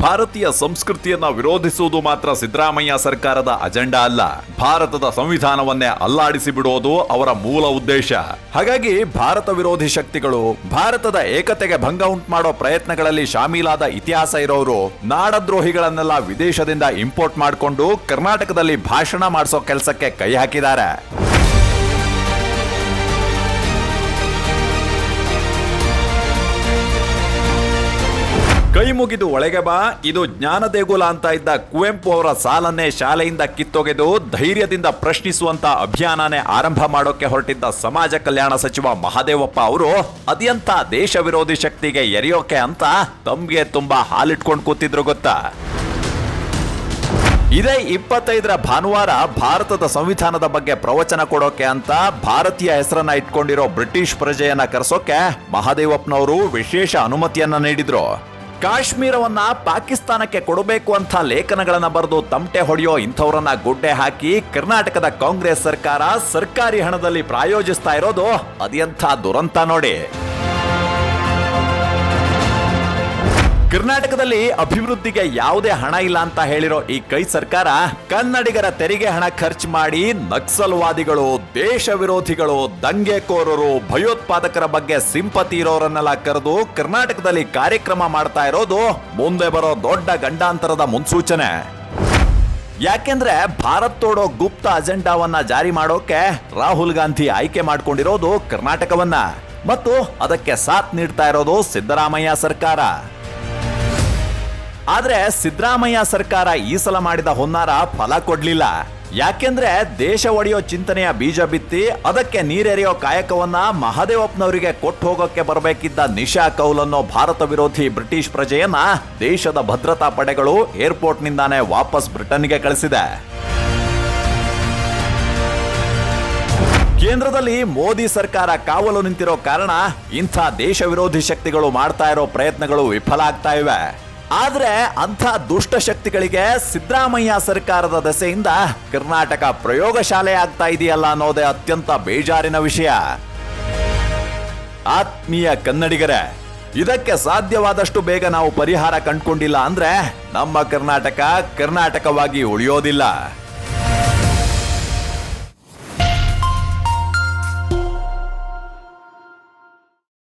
ಭಾರತೀಯ ಸಂಸ್ಕೃತಿಯನ್ನ ವಿರೋಧಿಸುವುದು ಮಾತ್ರ ಸಿದ್ದರಾಮಯ್ಯ ಸರ್ಕಾರದ ಅಜೆಂಡಾ ಅಲ್ಲ. ಭಾರತದ ಸಂವಿಧಾನವನ್ನೇ ಅಲ್ಲಾಡಿಸಿ ಬಿಡುವುದು ಅವರ ಮೂಲ ಉದ್ದೇಶ. ಹಾಗಾಗಿ ಭಾರತ ವಿರೋಧಿ ಶಕ್ತಿಗಳು ಭಾರತದ ಏಕತೆಗೆ ಭಂಗ ಉಂಟು ಮಾಡೋ ಪ್ರಯತ್ನಗಳಲ್ಲಿ ಶಾಮೀಲಾದ ಇತಿಹಾಸ ಇರೋರು ನಾಡದ್ರೋಹಿಗಳನ್ನೆಲ್ಲ ವಿದೇಶದಿಂದ ಇಂಪೋರ್ಟ್ ಮಾಡಿಕೊಂಡು ಕರ್ನಾಟಕದಲ್ಲಿ ಭಾಷಣ ಮಾಡಿಸೋ ಕೆಲಸಕ್ಕೆ ಕೈ ಹಾಕಿದ್ದಾರೆ. ಕೈ ಮುಗಿದು ಒಳಗೆ ಬಾ. ಇದು ಜ್ಞಾನ ದೇಗುಲ ಅಂತ ಇದ್ದ ಕುವೆಂಪು ಅವರ ಸಾಲನ್ನೇ ಶಾಲೆಯಿಂದ ಕಿತ್ತೊಗೆದು ಧೈರ್ಯದಿಂದ ಪ್ರಶ್ನಿಸುವಂತ ಅಭಿಯಾನನೇ ಆರಂಭ ಮಾಡೋಕೆ ಹೊರಟಿದ್ದ ಸಮಾಜ ಕಲ್ಯಾಣ ಸಚಿವ ಮಹಾದೇವಪ್ಪ ಅವರು, ಅದ್ಯಂತ ದೇಶ ವಿರೋಧಿ ಶಕ್ತಿಗೆ ಎರೆಯೋಕೆ ಅಂತ ತಮ್ಗೆ ತುಂಬಾ ಹಾಲಿಟ್ಕೊಂಡು ಕೂತಿದ್ರು ಗೊತ್ತಾ? ಇದೇ ಇಪ್ಪತ್ತೈದರ ಭಾನುವಾರ ಭಾರತದ ಸಂವಿಧಾನದ ಬಗ್ಗೆ ಪ್ರವಚನ ಕೊಡೋಕೆ ಅಂತ ಭಾರತೀಯ ಹೆಸರನ್ನ ಇಟ್ಕೊಂಡಿರೋ ಬ್ರಿಟಿಷ್ ಪ್ರಜೆಯನ್ನ ಕರೆಸೋಕೆ ಮಹಾದೇವಪ್ಪನವರು ವಿಶೇಷ ಅನುಮತಿಯನ್ನ ನೀಡಿದ್ರು. ಕಾಶ್ಮೀರವನ್ನ ಪಾಕಿಸ್ತಾನಕ್ಕೆ ಕೊಡಬೇಕು ಅಂತ ಲೇಖನಗಳನ್ನು ಬರೆದು ತಮಟೆ ಹೊಡೆಯೋ ಇಂಥವ್ರನ್ನ ಗುಡ್ಡೆ ಹಾಕಿ ಕರ್ನಾಟಕದ ಕಾಂಗ್ರೆಸ್ ಸರ್ಕಾರ ಸರ್ಕಾರಿ ಹಣದಲ್ಲಿ ಪ್ರಾಯೋಜಿಸ್ತಾ ಇರೋದು ಅದೆಂಥ ದುರಂತ ನೋಡಿ. ಕರ್ನಾಟಕದಲ್ಲಿ ಅಭಿವೃದ್ಧಿಗೆ ಯಾವುದೇ ಹಣ ಇಲ್ಲ ಅಂತ ಹೇಳಿರೋ ಈ ಕೈ ಸರ್ಕಾರ ಕನ್ನಡಿಗರ ತೆರಿಗೆ ಹಣ ಖರ್ಚು ಮಾಡಿ ನಕ್ಸಲ್ವಾದಿಗಳು ದೇಶ ವಿರೋಧಿಗಳು ದಂಗೆಕೋರರು, ಭಯೋತ್ಪಾದಕರ ಬಗ್ಗೆ ಸಿಂಪತಿ ಇರೋರನ್ನೆಲ್ಲ ಕರೆದು ಕರ್ನಾಟಕದಲ್ಲಿ ಕಾರ್ಯಕ್ರಮ ಮಾಡ್ತಾ ಇರೋದು ಮುಂದೆ ಬರೋ ದೊಡ್ಡ ಗಂಡಾಂತರದ ಮುನ್ಸೂಚನೆ. ಯಾಕೆಂದ್ರೆ ಭಾರತ್ ತೋಡೋ ಗುಪ್ತ ಅಜೆಂಡಾವನ್ನ ಜಾರಿ ಮಾಡೋಕೆ ರಾಹುಲ್ ಗಾಂಧಿ ಆಯ್ಕೆ ಮಾಡ್ಕೊಂಡಿರೋದು ಕರ್ನಾಟಕವನ್ನ. ಮತ್ತು ಅದಕ್ಕೆ ಸಾಥ್ ನೀಡ್ತಾ ಇರೋದು ಸಿದ್ದರಾಮಯ್ಯ ಸರ್ಕಾರ. ಆದ್ರೆ ಸಿದ್ದರಾಮಯ್ಯ ಸರ್ಕಾರ ಈ ಸಲ ಮಾಡಿದ ಹೊನ್ನಾರ ಫಲ ಕೊಡ್ಲಿಲ್ಲ. ಯಾಕೆಂದ್ರೆ ದೇಶ ಒಡೆಯೋ ಚಿಂತನೆಯ ಬೀಜ ಬಿತ್ತಿ ಅದಕ್ಕೆ ನೀರೆರೆಯೋ ಕಾಯಕವನ್ನ ಮಹದೇವಪ್ಪನವರಿಗೆ ಕೊಟ್ಟು ಹೋಗೋಕೆ ಬರಬೇಕಿದ್ದ ನಿಶಾ ಕೌಲ್ ಅನ್ನೋ ಭಾರತ ವಿರೋಧಿ ಬ್ರಿಟಿಷ್ ಪ್ರಜೆಯನ್ನ ದೇಶದ ಭದ್ರತಾ ಪಡೆಗಳು ಏರ್ಪೋರ್ಟ್ನಿಂದಾನೇ ವಾಪಸ್ ಬ್ರಿಟನ್ಗೆ ಕಳಿಸಿದೆ. ಕೇಂದ್ರದಲ್ಲಿ ಮೋದಿ ಸರ್ಕಾರ ಕಾವಲು ನಿಂತಿರೋ ಕಾರಣ ಇಂಥ ದೇಶ ವಿರೋಧಿ ಶಕ್ತಿಗಳು ಮಾಡ್ತಾ ಇರೋ ಪ್ರಯತ್ನಗಳು ವಿಫಲ ಆಗ್ತಾ ಇವೆ. ಆದ್ರೆ ಅಂಥ ದುಷ್ಟ ಶಕ್ತಿಗಳಿಗೆ ಸಿದ್ದರಾಮಯ್ಯ ಸರ್ಕಾರದ ದೆಸೆಯಿಂದ ಕರ್ನಾಟಕ ಪ್ರಯೋಗಶಾಲೆ ಆಗ್ತಾ ಇದೆಯಲ್ಲ ಅನ್ನೋದೇ ಅತ್ಯಂತ ಬೇಜಾರಿನ ವಿಷಯ. ಆತ್ಮೀಯ ಕನ್ನಡಿಗರೇ, ಇದಕ್ಕೆ ಸಾಧ್ಯವಾದಷ್ಟು ಬೇಗ ನಾವು ಪರಿಹಾರ ಕಂಡುಕೊಂಡಿಲ್ಲ ಅಂದ್ರೆ ನಮ್ಮ ಕರ್ನಾಟಕ ಕರ್ನಾಟಕವಾಗಿ ಉಳಿಯೋದಿಲ್ಲ.